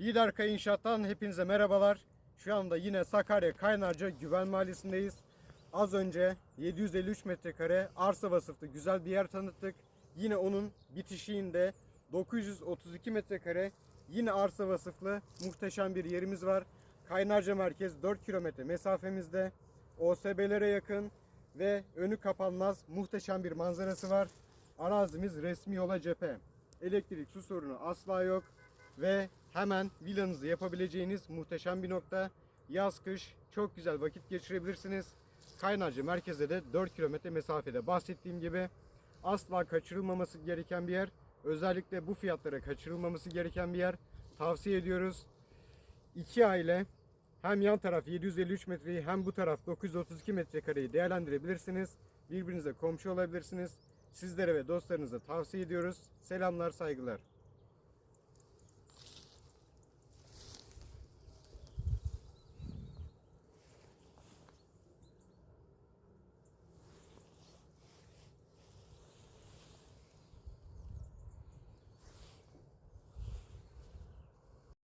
Lider Kaya İnşaat'tan hepinize merhabalar. Şu anda yine Sakarya Kaynarca Güven Mahallesi'ndeyiz. Az önce 753 metrekare arsa vasıflı güzel bir yer tanıttık. Yine onun bitişiğinde 932 metrekare yine arsa vasıflı muhteşem bir yerimiz var. Kaynarca merkez 4 kilometre mesafemizde. OSB'lere yakın ve önü kapanmaz muhteşem bir manzarası var. Arazimiz resmi yola cephe. Elektrik su sorunu asla yok ve hemen villanızı yapabileceğiniz muhteşem bir nokta. Yaz kış çok güzel vakit geçirebilirsiniz. Kaynarca merkeze de 4 kilometre mesafede bahsettiğim gibi asla kaçırılmaması gereken bir yer. Özellikle bu fiyatlara kaçırılmaması gereken bir yer. Tavsiye ediyoruz. İki aile hem yan taraf 753 metreyi hem bu taraf 932 metrekareyi değerlendirebilirsiniz. Birbirinize komşu olabilirsiniz. Sizlere ve dostlarınıza tavsiye ediyoruz. Selamlar, saygılar.